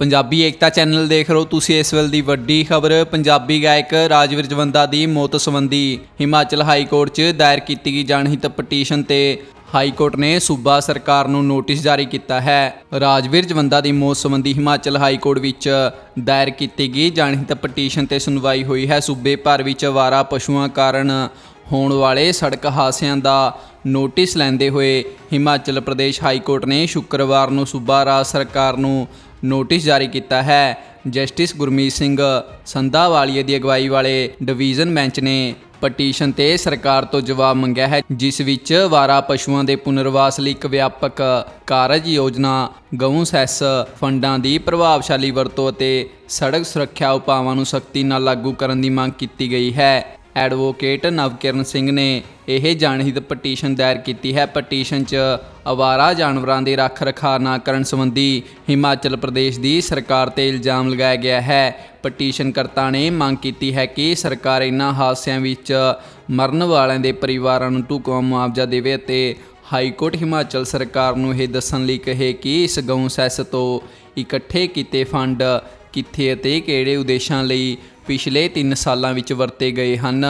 ਪੰਜਾਬੀ ਏਕਤਾ channel ਦੇਖ ਰਹੇ ਹੋ ਤੁਸੀਂ ਇਸ ਵੇਲੇ ਦੀ ਵੱਡੀ ਖਬਰ। ਪੰਜਾਬੀ ਗਾਇਕ ਰਾਜਵੀਰ ਜਵੰਦਾ ਦੀ ਮੌਤ ਸੰਬੰਧੀ ਹਿਮਾਚਲ ਹਾਈ ਕੋਰਟ 'ਚ ਦਾਇਰ ਕੀਤੀ ਗਈ ਜਨਹਿਤ ਪਟੀਸ਼ਨ ਤੇ ਹਾਈ ਕੋਰਟ ਨੇ ਸੂਬਾ ਸਰਕਾਰ ਨੂੰ ਨੋਟਿਸ ਜਾਰੀ ਕੀਤਾ ਹੈ। ਰਾਜਵੀਰ ਜਵੰਦਾ ਦੀ ਮੌਤ ਸੰਬੰਧੀ ਹਿਮਾਚਲ ਹਾਈ ਕੋਰਟ ਵਿੱਚ ਦਾਇਰ ਕੀਤੀ ਗਈ ਜਨਹਿਤ ਪਟੀਸ਼ਨ ਤੇ ਸੁਣਵਾਈ ਹੋਈ ਹੈ। ਸੂਬੇ ਭਰ ਵਿੱਚ ਅਵਾਰਾ ਪਸ਼ੂਆਂ ਕਾਰਨ ਹੋਣ ਵਾਲੇ ਸੜਕ ਹਾਦਸਿਆਂ ਦਾ ਨੋਟਿਸ ਲੈਂਦੇ ਹੋਏ ਹਿਮਾਚਲ ਪ੍ਰਦੇਸ਼ ਹਾਈ ਕੋਰਟ ਨੇ ਸ਼ੁੱਕਰਵਾਰ ਨੂੰ ਸੂਬਾ ਰਾਜ ਸਰਕਾਰ ਨੂੰ ਨੋਟਿਸ ਜਾਰੀ ਕੀਤਾ ਹੈ। ਜਸਟਿਸ ਗੁਰਮੀਤ ਸਿੰਘ ਸੰਧਾਵਾਲੀਆ ਦੀ ਅਗਵਾਈ ਵਾਲੇ ਡਿਵੀਜ਼ਨ ਬੈਂਚ ਨੇ ਪਟੀਸ਼ਨ ਤੇ ਸਰਕਾਰ ਤੋਂ ਜਵਾਬ ਮੰਗਿਆ ਹੈ, ਜਿਸ ਵਿੱਚ ਵਾਰਾ ਪਸ਼ੂਆਂ ਦੇ ਪੁਨਰਵਾਸ ਲਈ ਇੱਕ ਵਿਆਪਕ ਕਾਰਜ ਯੋਜਨਾ, ਗਊ ਸੈਸ ਫੰਡਾਂ ਦੀ ਪ੍ਰਭਾਵਸ਼ਾਲੀ ਵਰਤੋਂ ਅਤੇ ਸੜਕ ਸੁਰੱਖਿਆ ਉਪਾਵਾਂ ਨੂੰ ਸਖਤੀ ਨਾਲ ਲਾਗੂ ਕਰਨ ਦੀ ਮੰਗ ਕੀਤੀ ਗਈ ਹੈ। ਐਡਵੋਕੇਟ ਨਵਕਿਰਨ ਸਿੰਘ ਨੇ ਇਹ ਜਾਣਹਿਤ ਪਟੀਸ਼ਨ ਦਾਇਰ ਕੀਤੀ ਹੈ। ਪਟੀਸ਼ਨ 'ਚ ਅਵਾਰਾ ਜਾਨਵਰਾਂ ਦੇ ਰੱਖ ਰਖਾਅ ਨਾ ਕਰਨ ਸੰਬੰਧੀ ਹਿਮਾਚਲ ਪ੍ਰਦੇਸ਼ ਦੀ ਸਰਕਾਰ ਤੇ ਇਲਜ਼ਾਮ ਲਗਾਇਆ ਗਿਆ ਹੈ। ਪਟੀਸ਼ਨਕਰਤਾ ਨੇ ਮੰਗ ਕੀਤੀ ਹੈ ਕਿ ਸਰਕਾਰ ਇਨ੍ਹਾਂ ਹਾਦਸਿਆਂ ਵਿੱਚ ਮਰਨ ਵਾਲਿਆਂ ਦੇ ਪਰਿਵਾਰਾਂ ਨੂੰ ਢੁਕਵਾਂ ਮੁਆਵਜ਼ਾ ਦੇਵੇ ਅਤੇ ਹਾਈ ਕੋਰਟ ਹਿਮਾਚਲ ਸਰਕਾਰ ਨੂੰ ਇਹ ਦੱਸਣ ਲਈ ਕਹੇ ਕਿ ਇਸ ਗਊ ਸੈਸ ਤੋਂ ਇਕੱਠੇ ਕੀਤੇ ਫੰਡ, ਕਿੱਥੇ ਅਤੇ ਕਿਹੜੇ ਉਦੇਸ਼ਾਂ ਲਈ ਪਿਛਲੇ 3 ਸਾਲਾਂ ਵਿੱਚ ਵਰਤੇ ਗਏ ਹਨ।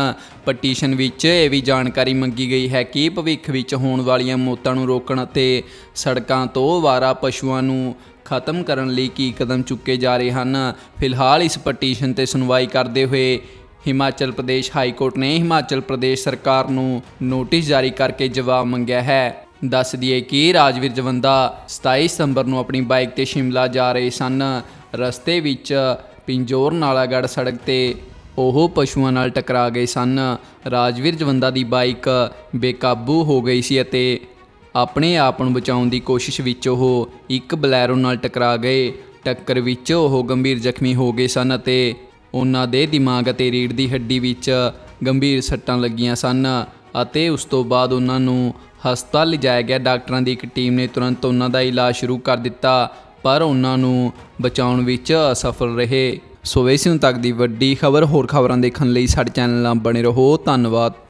ਪਟੀਸ਼ਨ ਵਿੱਚ ਇਹ ਵੀ ਜਾਣਕਾਰੀ ਮੰਗੀ ਗਈ ਹੈ ਕਿ ਭਵਿੱਖ ਵਿੱਚ ਹੋਣ ਵਾਲੀਆਂ ਮੌਤਾਂ ਨੂੰ ਰੋਕਣ ਅਤੇ ਸੜਕਾਂ ਤੋਂ ਵਾਰਾ ਪਸ਼ੂਆਂ ਨੂੰ ਖਤਮ ਕਰਨ ਲਈ ਕੀ ਕਦਮ ਚੁੱਕੇ ਜਾ ਰਹੇ ਹਨ। ਫਿਲਹਾਲ ਇਸ ਪਟੀਸ਼ਨ ਤੇ ਸੁਣਵਾਈ ਕਰਦੇ ਹੋਏ ਹਿਮਾਚਲ ਪ੍ਰਦੇਸ਼ ਹਾਈ ਕੋਰਟ ਨੇ ਹਿਮਾਚਲ ਪ੍ਰਦੇਸ਼ ਸਰਕਾਰ ਨੂੰ ਨੋਟਿਸ ਜਾਰੀ ਕਰਕੇ ਜਵਾਬ ਮੰਗਿਆ ਹੈ। ਦੱਸ ਦਈਏ ਕਿ ਰਾਜਵੀਰ ਜਵੰਦਾ 27 ਸਤੰਬਰ ਨੂੰ ਆਪਣੀ ਬਾਈਕ ਤੇ ਸ਼ਿਮਲਾ ਜਾ ਰਹੇ ਸਨ। ਰਸਤੇ ਵਿੱਚ ਪਿੰਜੋਰ ਨਾਲਾਗੜ੍ਹ ਸੜਕ ਤੇ ਉਹ ਪਸ਼ੂਆਂ ਨਾਲ ਟਕਰਾ ਗਏ ਸਨ। ਰਾਜਵੀਰ ਜਵੰਦਾ ਦੀ ਬਾਈਕ ਬੇਕਾਬੂ ਹੋ ਗਈ ਸੀ ਅਤੇ ਆਪਣੇ ਆਪ ਨੂੰ ਬਚਾਉਣ ਦੀ ਕੋਸ਼ਿਸ਼ ਵਿੱਚ ਉਹ ਇੱਕ ਬਲੈਰੋ ਨਾਲ ਟਕਰਾ ਗਏ। ਟੱਕਰ ਵਿੱਚ ਉਹ ਗੰਭੀਰ ਜ਼ਖਮੀ ਹੋ ਗਏ ਸਨ ਅਤੇ ਉਹਨਾਂ ਦੇ ਦਿਮਾਗ ਅਤੇ ਰੀੜ੍ਹ ਦੀ ਹੱਡੀ ਵਿੱਚ ਗੰਭੀਰ ਸੱਟਾਂ ਲੱਗੀਆਂ ਸਨ ਅਤੇ ਉਸ ਤੋਂ ਬਾਅਦ ਉਹਨਾਂ ਨੂੰ ਹਸਪਤਾਲ ਲਿਜਾਇਆ ਗਿਆ। ਡਾਕਟਰਾਂ ਦੀ ਇੱਕ ਟੀਮ ਨੇ ਤੁਰੰਤ ਉਹਨਾਂ ਦਾ ਇਲਾਜ ਸ਼ੁਰੂ ਕਰ ਦਿੱਤਾ, ਪਰ ਉਹਨਾਂ ਨੂੰ ਬਚਾਉਣ ਵਿੱਚ ਅਸਫਲ ਰਹੇ। ਸੋ ਵੈਸੇ ਹੁਣ ਤੱਕ ਦੀ ਵੱਡੀ ਖਬਰ, ਹੋਰ ਖਬਰਾਂ ਦੇਖਣ ਲਈ ਸਾਡੇ ਚੈਨਲ ਨਾਲ ਬਣੇ ਰਹੋ। ਧੰਨਵਾਦ।